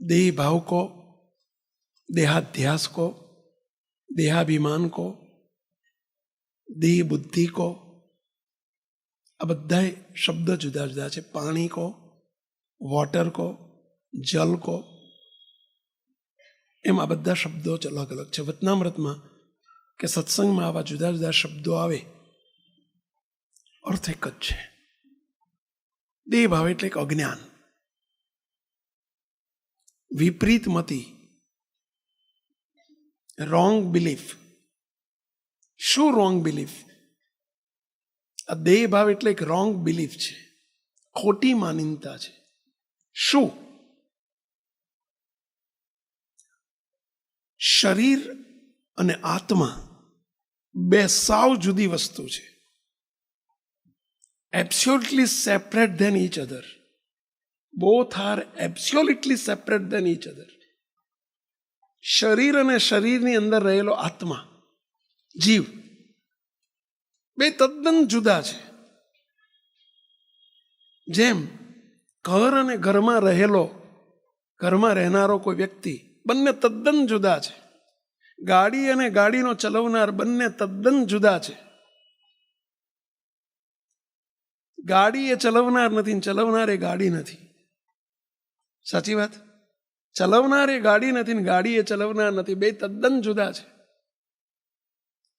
देह भाव को देहाध्यास को देहाभिमान को દેહ બુદ્ધિ કો આ બધા શબ્દ જુદા જુદા છે પાણી કો વોટર કો જલ કો એમ આ બધા શબ્દો જ અલગ અલગ છે વતનામૃતમાં કે સત્સંગમાં આવા જુદા જુદા શબ્દો આવે અર્થ એક જ છે દેહ ભાવ એટલે એક અજ્ઞાન વિપરીત મતી રોંગ બિલીફ શું રોંગ બિલીફ આ દેહ ભાવ એટલે એક રોંગ બિલીફ છે. ખોટી માનીનતા છે. શું? શરીર અને આત્મા બે સાવ જુદી વસ્તુ છે. Absolutely separate than each other both are absolutely separate than each other શરીર અને શરીરની અંદર રહેલો આત્મા જીવ બે તદ્દન જુદા છે જેમ ઘર અને ઘરમાં રહેલો ઘરમાં રહેનારો કોઈ વ્યક્તિ બંને તદ્દન જુદા છે ગાડી અને ગાડીનો ચલાવનાર બંને તદ્દન જુદા છે ગાડી એ ચલાવનાર નથી ચલાવનાર એ ગાડી નથી સાચી વાત? ચલાવનાર એ ગાડી નથી ને ગાડી એ ચલાવનાર નથી. બે તદ્દન જુદા છે.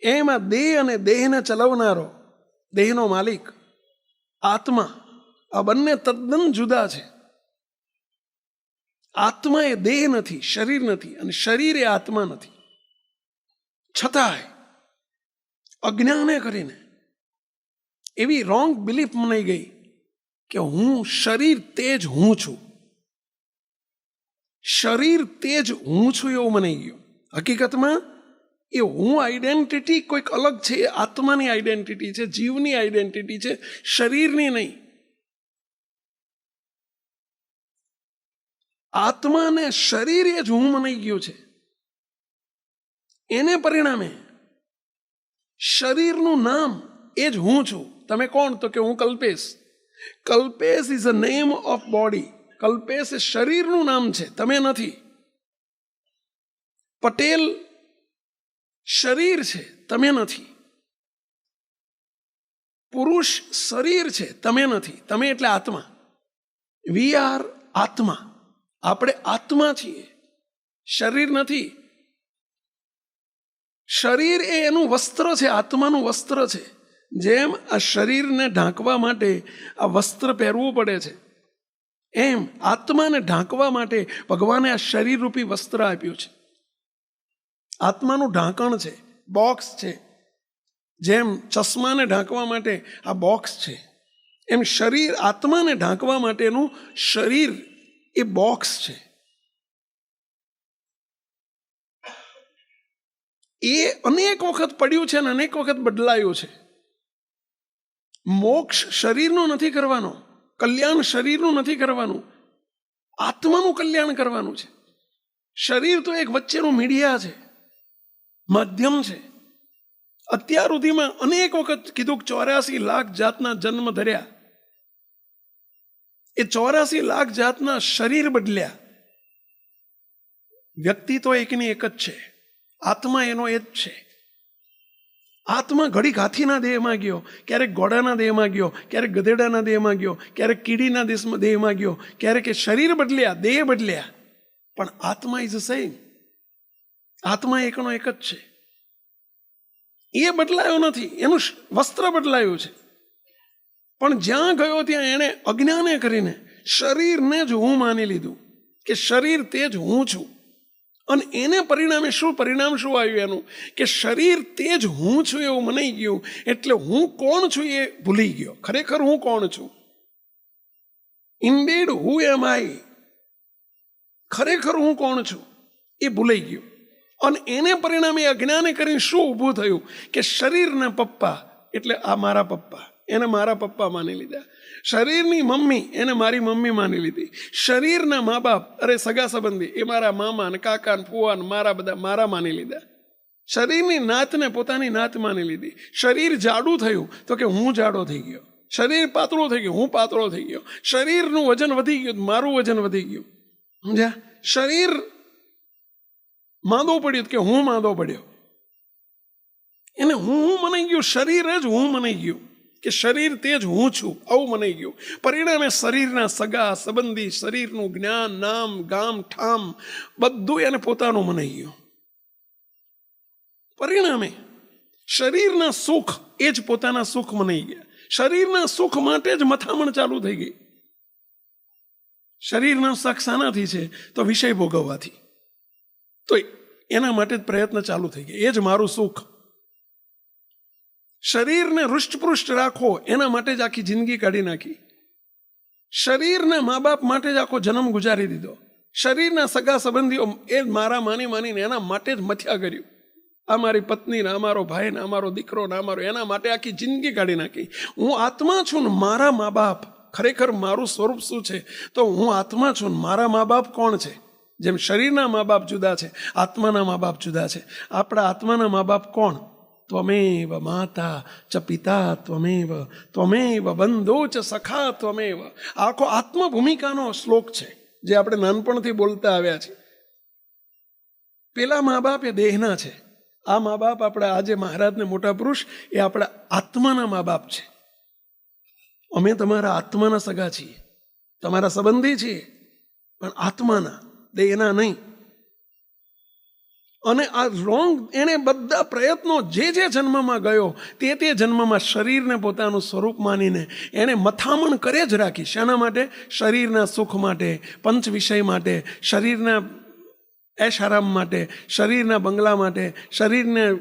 એમાં દેહ અને દેહને ચલાવનારો, દેહનો માલિક, આત્મા, આ બંને તદ્દન જુદા છે. આત્મા એ દેહ નથી, શરીર નથી અને શરીર એ આત્મા નથી. છતાંય અજ્ઞાને કરીને એવી રોંગ બિલીફ મનાઈ ગઈ કે હું શરીર તે જ હું છું. શરીર તે જ હું છું એવું મનાઈ ગયું હકીકતમાં, એ હું આઈડેન્ટિટી કોઈક અલગ છે, એ આત્માની આઈડેન્ટિટી છે, જીવની આઈડેન્ટિટી છે, શરીરની નહીં. આત્માને શરીર એ જ હું મનાઈ ગયું છે. એને પરિણામે શરીરનું નામ એ જ હું છું. તમે કોણ? તો કે હું Kalpesh. Kalpesh is a name of body Kalpesh શરીરનું નામ છે, તમે નથી. પટેલ શરીર છે, તમે નથી. પુરુષ શરીર છે, તમે નથી, તમે એટલે આત્મા. વી આર આત્મા. આપણે આત્મા છીએ. શરીર નથી. શરીર એ એનું વસ્ત્ર છે, આત્માનું વસ્ત્ર છે. જેમ આ શરીરને ઢાંકવા માટે આ વસ્ત્ર પહેરવું પડે છે. એમ આત્માને ઢાંકવા માટે ભગવાને આ શરીરરૂપી વસ્ત્ર આપ્યું છે. આત્માનું ઢાંકણ છે, બોક્સ છે. જેમ ચશ્માને ઢાંકવા માટે આ બોક્સ છે, એમ શરીર આત્માને ઢાંકવા માટેનું શરીર એ બોક્સ છે. એ અનેક વખત પડ્યું છે અને અનેક વખત બદલાયું છે. મોક્ષ શરીરનો નથી કરવાનો. કલ્યાણ શરીરનું નથી કરવાનું. આત્માનું કલ્યાણ કરવાનું છે. શરીર તો એક વચ્ચેનું મીડિયા છે. માધ્યમ છે. અત્યાર સુધીમાં અનેક વખત કીધું ચોર્યાસી લાખ જાતના જન્મ ધર્યા. એ ચોરાસી લાખ જાતના શરીર બદલ્યા. વ્યક્તિ તો એકની એક જ છે. આત્મા એનો એ જ છે. આત્મા ઘડીક હાથીના દેહમાં ગયો, ક્યારેક ઘોડાના દેહમાં ગયો, ક્યારેક ગધેડાના દેહમાં ગયો, ક્યારેક કીડીના દેશમાં દેહમાં ગયો, ક્યારેક એ શરીર બદલ્યા, દેહ બદલ્યા. પણ આત્મા ઇઝ સેમ આત્મા એકનો એક જ છે. એ બદલાયો નથી, એનું વસ્ત્ર બદલાયું છે. પણ જ્યાં ગયો ત્યાં એણે અજ્ઞાને કરીને શરીરને જ હું માની લીધું, કે શરીર તે જ હું છું. અને એને પરિણામે શું પરિણામ શું આવ્યું એનું? કે શરીર તે જ હું છું એવું મનાઈ ગયું, એટલે હું કોણ છું એ ભૂલી ગયો. ખરેખર હું કોણ છું? ઇન્ડેડ હુ એમ આઈ ખરેખર હું કોણ છું? એ ભૂલાઈ ગયું. અને એને પરિણામે અજ્ઞાને કરીને શું ઊભું થયું? કે શરીરના પપ્પા, એટલે આ મારા પપ્પા. એને મારા પપ્પા માની લીધા. શરીરની મમ્મી એને મારી મમ્મી માની લીધી. શરીરના મા બાપ, અરે સગા સંબંધી, એ મારા મામા ને કાકા ને ફુવા ને મારા બધા મારા માની લીધા. શરીરની નાતને પોતાની નાત માની લીધી. શરીર જાડું થયું તો કે હું જાડો થઈ ગયો. શરીર પાતળું થઈ ગયું, હું પાતળો થઈ ગયો. શરીરનું વજન વધી ગયું, મારું વજન વધી ગયું. સમજ્યા? શરીર માંદો પડ્યો કે હું માંદો પડ્યો. એને હું હું મનાઈ ગયું? શરીર જ હું મનાઈ ગયું. કે શરીર તે જ હું છું, આવું મનાઈ ગયું. પરિણામે શરીરના સગા, સંબંધી, શરીરનું જ્ઞાન, નામ, ગામ, ઠામ બધું એને પોતાનું મનાઈ ગયું. પરિણામે શરીરના સુખ એ જ પોતાના સુખ મનાઈ ગયા. શરીરના સુખ માટે જ મથામણ ચાલુ થઈ ગઈ. શરીરના શખ શાનાથી છે તો વિષય ભોગવવાથી. તો એના માટે જ પ્રયત્ન ચાલુ થઈ ગયા. એ જ મારું સુખ. શરીરને હૃષ્ટપૃષ્ટ રાખો, એના માટે જ આખી જિંદગી કાઢી નાખી. શરીરના મા બાપ માટે જ આખો જન્મ ગુજારી દીધો. શરીરના સગા સંબંધીઓ એ મારા માની માનીને એના માટે જ મથ્યા કર્યું. આ મારી પત્ની ને અમારો ભાઈ ને અમારો દીકરો ને અમારો, એના માટે આખી જિંદગી કાઢી નાખી. હું આત્મા છું ને મારા મા બાપ. ખરેખર મારું સ્વરૂપ શું છે? તો હું આત્મા છું ને મારા મા બાપ કોણ છે? જેમ શરીરના મા બાપ જુદા છે, આત્માના મા બાપ જુદા છે. આપણા આત્માના મા બાપ કોણ? ત્વમેવ માતા ચ પિતા ત્વમેવ ત્વમેવ બંધો ચ સખા ત્વમેવ આખો આત્મભૂમિકાનો શ્લોક છે, જે આપણે નાનપણથી બોલતા આવ્યા છીએ. પેલા મા બાપ એ દેહના છે. આ મા બાપ આપણા, આજે મહારાજને મોટા પુરુષ, એ આપણા આત્માના મા બાપ છે. અમે તમારા આત્માના સગા છીએ. તમારા સંબંધી છીએ, પણ આત્માના, દેહના નહીં. અને આ રોંગ એણે બધા પ્રયત્નો જે જે જન્મમાં ગયો, તે તે જન્મમાં શરીરને પોતાનું સ્વરૂપ માનીને એણે મથામણ કરે જ રાખી. શાના માટે? શરીરના સુખ માટે પંચ વિષય માટે, શરીરના એશ આરામ માટે, શરીરના બંગલા માટે, શરીરને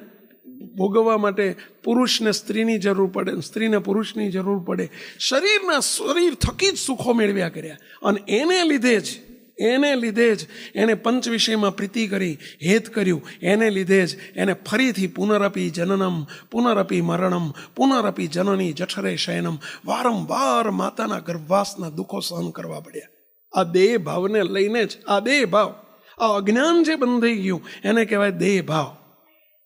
ભોગવવા માટે પુરુષને સ્ત્રીની જરૂર પડે, સ્ત્રીને પુરુષની જરૂર પડે. શરીરના શરીર થકી જ સુખો મેળવ્યા કર્યા. અને એને લીધે જ એને લીધે જ એને પંચ વિષયમાં પ્રીતિ કરી, હેત કર્યું. એને લીધે જ એને ફરીથી પુનરપી જનનમ, પુનરપી મરણમ, પુનરપી જનની જઠરે શયનમ. વારંવાર માતાના ગર્ભવાસના દુઃખો સહન કરવા પડ્યા. આ દેહ ભાવને લઈને જ, આ દેહ ભાવ, આ અજ્ઞાન જે બંધાઈ ગયું, એને કહેવાય દેહ ભાવ.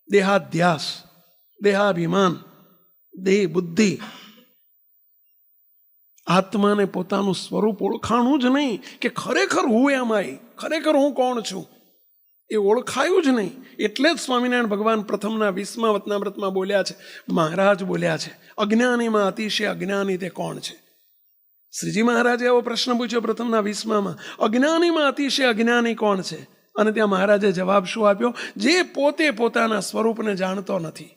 દેહાધ્યાસ, દેહાભિમાન દેહ બુદ્ધિ આત્માને પોતાનું સ્વરૂપ ઓળખાણું જ નહીં કે ખરેખર હું એમાંય ખરેખર હું કોણ છું, એ ઓળખાયું જ નહીં. એટલે જ સ્વામિનારાયણ ભગવાન પ્રથમના વીસમા વતનાવ્રતમાં બોલ્યા છે, મહારાજ બોલ્યા છે, અજ્ઞાનીમાં અતિશય અજ્ઞાની તે કોણ છે? શ્રીજી મહારાજે એવો પ્રશ્ન પૂછ્યો પ્રથમના વીસમામાં, અજ્ઞાનીમાં અતિશય અજ્ઞાની કોણ છે? અને ત્યાં મહારાજે જવાબ શું આપ્યો, જે પોતે પોતાના સ્વરૂપને જાણતો નથી.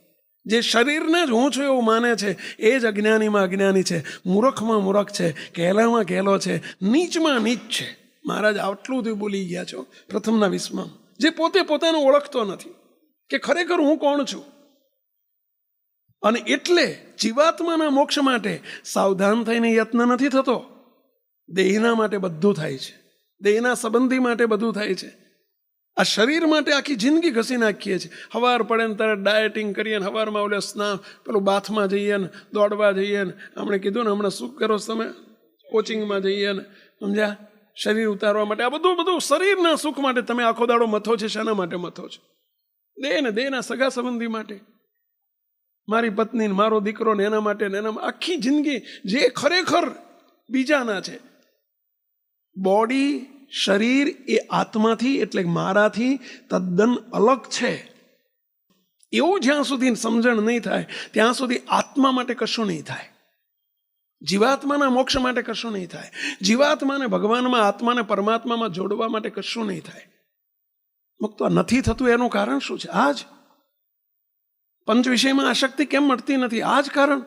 જે શરીરને જ હું છું એવું માને છે, એ જ અજ્ઞાનીમાં અજ્ઞાની છે. મૂર્ખમાં મૂર્ખ છે, કહેલામાં કહેલો છે, નીચમાં નીચ છે. મહારાજ, આટલું બધું બોલી ગયા છો, પ્રથમના વિશ્વમાં જે પોતે પોતાને ઓળખતો નથી, કે ખરેખર હું કોણ છું? અને એટલે જીવાત્માના મોક્ષ માટે સાવધાન થઈને યત્ન નથી થતો. દેહના માટે બધું થાય છે. દેહના સંબંધી માટે બધું થાય છે. આ શરીર માટે આખી જિંદગી ઘસી નાખીએ છીએ. હવાર પડે ને તરત ડાયટિંગ કરીએ ને હવારમાં ઓલે સ્નાન, પેલું બાથમાં જઈએ ને દોડવા જઈએ ને. હમણે કીધું ને, હમણાં શું કરો તમે? કોચિંગમાં જઈએ ને. સમજ્યા? શરીર ઉતારવા માટે. આ બધું બધું શરીરના સુખ માટે તમે આખો દાડો મથો છે. શાના માટે મથો છો? દેહ ને દેહના સગા સંબંધી માટે. મારી પત્ની ને મારો દીકરો ને એના માટે ને એના આખી જિંદગી જે ખરેખર બીજાના છે. બોડી શરીર એ આત્માથી એટલે મારાથી તદ્દન અલગ છે. એવું જ્યાં સુધી સમજણ નહીં થાય, ત્યાં સુધી આત્મા માટે કશું નહીં થાય. જીવાત્માના મોક્ષ માટે કશું નહીં થાય. જીવાત્માને ભગવાનમાં, આત્માને પરમાત્મામાં જોડવા માટે કશું નહીં થાય. મુક્ત નથી થતું એનું કારણ શું છે? આજ પંચ વિષયમાં આશક્તિ કેમ મળતી નથી? આ જ કારણ.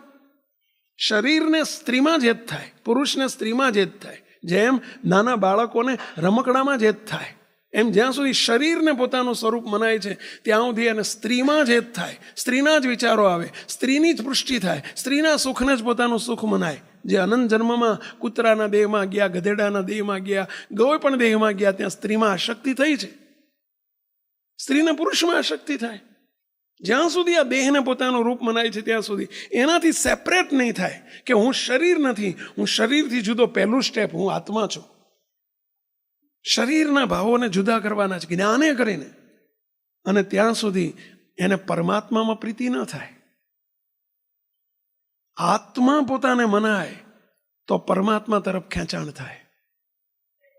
શરીરને સ્ત્રીમાં જ થાય, પુરુષને સ્ત્રીમાં જ થાય. જેમ નાના બાળકોને રમકડામાં જ થાય, એમ જ્યાં સુધી શરીરને પોતાનું સ્વરૂપ મનાય છે, ત્યાં સુધી એને સ્ત્રીમાં જ થાય. સ્ત્રીના જ વિચારો આવે, સ્ત્રીની જ પુષ્ટિ થાય, સ્ત્રીના સુખને જ પોતાનું સુખ મનાય. જે અનંત જન્મમાં કૂતરાના દેહમાં ગયા, ગધેડાના દેહમાં ગયા ગોય પણ દેહમાં ગયા, ત્યાં સ્ત્રીમાં આશક્તિ થઈ છે. સ્ત્રીને પુરુષમાં આશક્તિ થાય. જ્યાં સુધી આ દેહને પોતાનું રૂપ મનાય છે ત્યાં સુધી. એનાથી સેપરેટ નહીં થાય કે હું શરીર નથી, હું શરીરથી જુદો પહેલું સ્ટેપ હું આત્મા છું. શરીરના ભાવોને જુદા કરવાના છે, જ્ઞાને કરીને. અને ત્યાં સુધી એને પરમાત્મામાં પ્રીતિ ન થાય. આત્મા પોતાને મનાય તો પરમાત્મા તરફ ખેંચાણ થાય.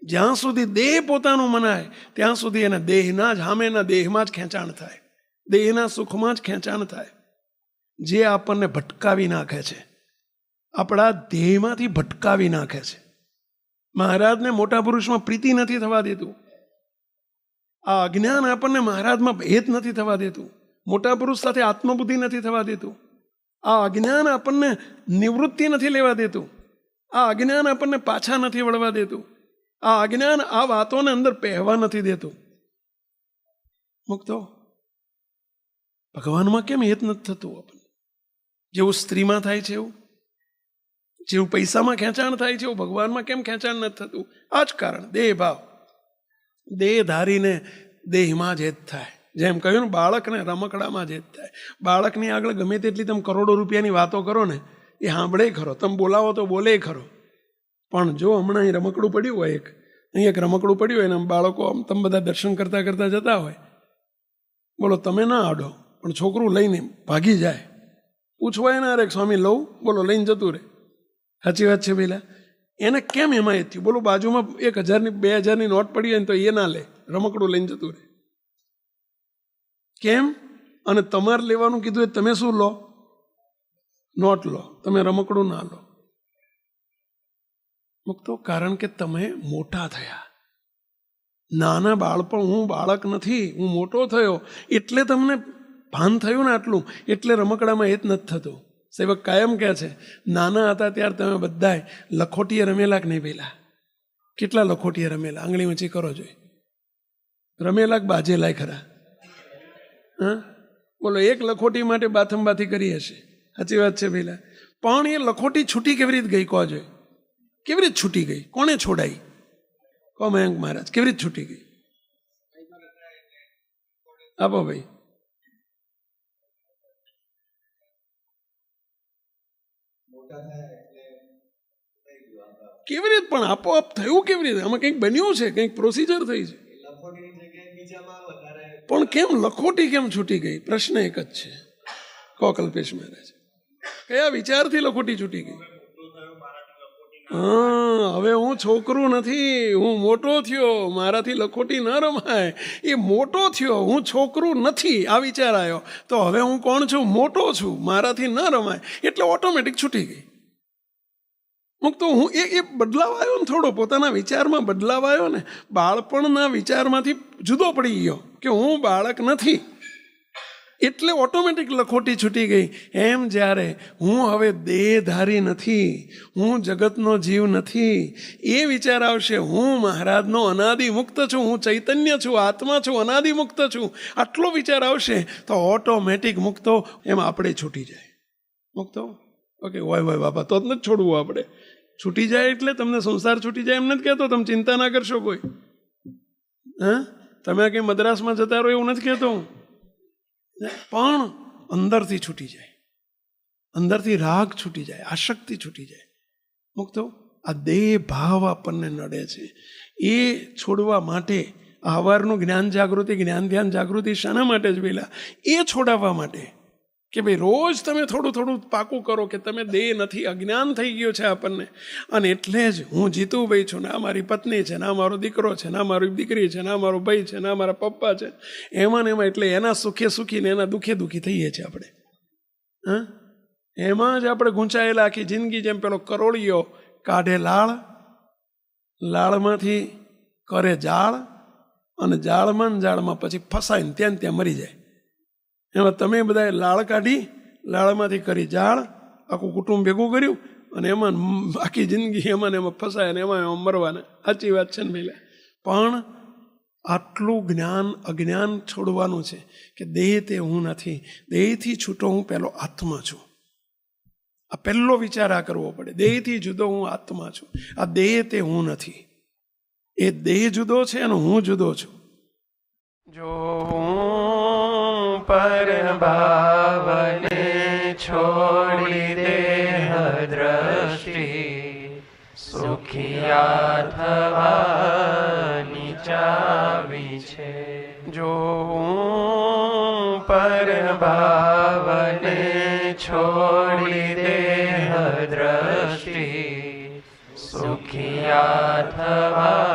જ્યાં સુધી દેહ પોતાનું મનાય, ત્યાં સુધી એને દેહના જ, સામેના દેહમાં જ ખેંચાણ થાય. દેહના સુખમાં જ ખેંચાણ થાય. જે આપણને ભટકાવી નાખે છે, આપણા દેહમાંથી ભટકાવી નાખે છે. મહારાજને મોટા પુરુષમાં પ્રીતિ નથી થવા દેતું. આ અજ્ઞાન આપણને મહારાજમાં ભેદ નથી થવા દેતું. મોટા પુરુષ સાથે આત્મબુદ્ધિ નથી થવા દેતું. આ અજ્ઞાન આપણને નિવૃત્તિ નથી લેવા દેતું. આ અજ્ઞાન આપણને પાછા નથી વળવા દેતું. આ અજ્ઞાન આ વાતોને અંદર પહેવા નથી દેતું. મુક્તો ભગવાનમાં કેમ હેત નથી થતું આપણને? જેવું સ્ત્રીમાં થાય છે એવું? જેવું પૈસામાં ખેંચાણ થાય છે એવું? ભગવાનમાં કેમ ખેંચાણ નથી થતું? આ જ કારણ, દેહ ભાવ. દેહ ધારીને દેહમાં જ હેત થાય. જેમ કહ્યું ને, બાળકને રમકડામાં જ હેત થાય. બાળકની આગળ ગમે તેટલી તમે કરોડો રૂપિયાની વાતો કરો ને, એ સાંભળે ખરો. તમે બોલાવો તો બોલે ખરો. પણ જો હમણાં અહીં રમકડું પડ્યું હોય એક, અહીં એક રમકડું પડ્યું હોય ને બાળકો આમ તમે બધા દર્શન કરતાં કરતાં જતા હોય. બોલો, તમે ના આડો. પણ છોકરું લઈને ભાગી જાય. પૂછવાય ના રે સ્વામી, લઉં? બોલો, લઈને જતું રહે. સાચી વાત છે પેલા એને કેમ એમાં એ થયું? બોલો, બાજુમાં એક હજારની, બે હજારની નોટ પડી હોય ને તો એ ના લે. રમકડું લઈને જતું રહે. કેમ? અને તમારે લેવાનું કીધું એ તમે શું લો? નોટ લો. તમે રમકડું ના લો. તો કારણ કે તમે મોટા થયા. નાના બાળપણ, હું બાળક નથી, હું મોટો થયો. એટલે તમને ભાન થયું ને આટલું, એટલે રમકડામાં એ જ નથી થતું. સેવક કાયમ કહે છે, નાના હતા ત્યારે તમે બધાએ લખોટીએ રમેલા કે નહીં પહેલાં. કેટલા લખોટીએ રમેલા? આંગળી ઊંચી કરો જોઈએ રમેલા કે બાજેલાય ખરા. હા? બોલો, એક લખોટી માટે બાથંબાથી કરી હશે. સાચી વાત છે પહેલાં પણ એ લખોટી છૂટી કેવી રીતે ગઈ કહો જોઈએ કેવી રીતે છૂટી ગઈ? કોણે છોડાઈ? કહો મયંક મહારાજ, કેવી રીતે છૂટી ગઈ? આપો ભાઈ. કેવી રીતે? પણ આપોઆપ થયું કેવી રીતે? આમાં કંઈક બન્યું છે? કંઈક પ્રોસિજર થઈ છે? પણ કેમ લખોટી કેમ છૂટી ગઈ? પ્રશ્ન એક જ છે. કોકલ્પેશ મહારાજ. કયા વિચારથી લખોટી છૂટી ગઈ? હા, હવે હું છોકરું નથી. હું મોટો થયો. મારાથી લખોટી ન રમાય. એ મોટો થયો. હું છોકરું નથી. આ વિચાર આવ્યો. તો હવે હું કોણ છું? મોટો છું. મારાથી ન રમાય. એટલે ઓટોમેટિક છૂટી ગઈ. મુક્તો હું એ એ બદલાવ આવ્યો ને થોડો, પોતાના વિચારમાં બદલાવ આવ્યો ને, બાળપણના વિચારમાંથી જુદો પડી ગયો કે હું બાળક નથી. એટલે ઓટોમેટિક લખોટી છૂટી ગઈ. એમ જ્યારે હું હવે દેહધારી નથી, હું જગતનો જીવ નથી, એ વિચાર આવશે, હું મહારાજનો અનાદિ મુક્ત છું, હું ચૈતન્ય છું, આત્મા છું, અનાદિ મુક્ત છું. આટલો વિચાર આવશે તો ઓટોમેટિક મુક્તો એમ આપણે છૂટી જાય. મુક્તો? ઓકે વાય વાય બાપા તો જ નથી છોડવું આપણે. છૂટી જાય એટલે તમને સંસાર છૂટી જાય એમ નથી કહેતો? તમે ચિંતા ના કરશો કોઈ. હા? તમે આ કંઈ મદ્રાસમાં જતા રહો એવું નથી કહેતો હું? પણ અંદરથી છૂટી જાય. અંદરથી રાગ છૂટી જાય આશક્તિ છૂટી જાય. મુક્તો આ દેહ ભાવ આપણને નડે છે. એ છોડવા માટે હવારનું જ્ઞાન જાગૃતિ, જ્ઞાન ધ્યાન જાગૃતિ શાના માટે જ પેલા એ છોડાવવા માટે કે ભાઈ, રોજ તમે થોડું થોડું પાકું કરો કે તમે દેહ નથી, અજ્ઞાન થઈ ગયું છે આપણને. અને એટલે જ હું જીતુભાઈ છું ને મારી પત્ની છે ને મારો દીકરો છે ને મારી દીકરી છે ને મારો ભાઈ છે ને મારા પપ્પા છે. એમાં ને એમાં એટલે એના સુખે સુખી ને એના દુઃખે દુઃખી થઈએ છીએ આપણે. હા? એમાં જ આપણે ગૂંચાયેલા આખી જિંદગી જેમ પેલો કરોળિયો કાઢે લાળ, લાળમાંથી કરે જાળ, અને જાળમાં ને જાળમાં પછી ફસાઈને ત્યાં ત્યાં મરી જાય. એમાં તમે બધાએ લાળ કાઢી, લાળમાંથી કરી જાળ, આખું કુટુંબ ભેગું કર્યું અને એમાં બાકી જિંદગી એમાં એમાં ફસાય અને એમાં એમાં મરવાના. સાચી વાત છે ને પેલા પણ આટલું જ્ઞાન, અજ્ઞાન છોડવાનું છે કે દેહ તે હું નથી. દેહથી છૂટો હું પહેલો આત્મા છું. આ પહેલો વિચાર આ કરવો પડે. દેહથી જુદો હું આત્મા છું. આ દેહ તે હું નથી. એ દેહ જુદો છે અને હું જુદો છું. જો હું પર ભાવને છોડી દેહ દ્રષ્ટિ સુખિયા થવાની ચાવી છે. જો પર ભાવને છોડી દેહ દ્રષ્ટિ સુખિયા થવા